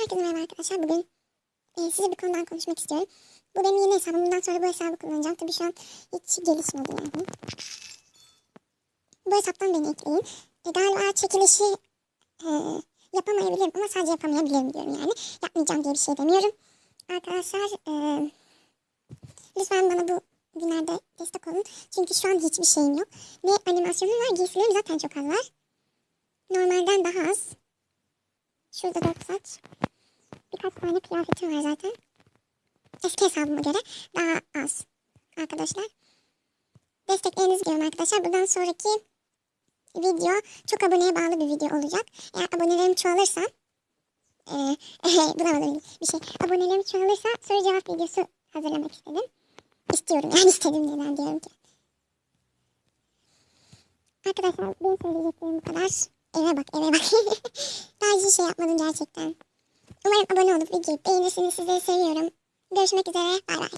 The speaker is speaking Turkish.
Herkese merhaba arkadaşlar. Bugün e, size bir konudan konuşmak istiyorum. Bu benim yeni hesabım. Bundan sonra bu hesabı kullanacağım. Tabii şu an hiç gelişmedi yani. Bu hesaptan beni ekleyin. E, galiba çekilişi e, yapamayabilirim ama sadece yapamayabilirim diyorum yani. Yapmayacağım diye bir şey demiyorum. Arkadaşlar e, lütfen bana bu günlerde destek olun. Çünkü şu an hiçbir şeyim yok. Ne animasyonum var, giysilerim zaten çok az var. Normalden daha az. Şurada dört saç. Birkaç tane kıyafetim var zaten. Eski hesabıma göre daha az arkadaşlar. Desteklerinizi görün arkadaşlar. Bundan sonraki video çok aboneye bağlı bir video olacak. Eğer abonelerim çoğalırsa e, bulamadım bir şey. Abonelerim çoğalırsa soru cevap videosu hazırlamak istedim. İstiyorum yani istedim neden diyorum ki. Arkadaşlar benim söyleyeceklerim bu kadar. Eve bak eve bak. Daha hiçbir şey yapmadım gerçekten. Umarım abone olup videoyu beğenirsiniz. Sizleri seviyorum. Görüşmek üzere. Bay bay.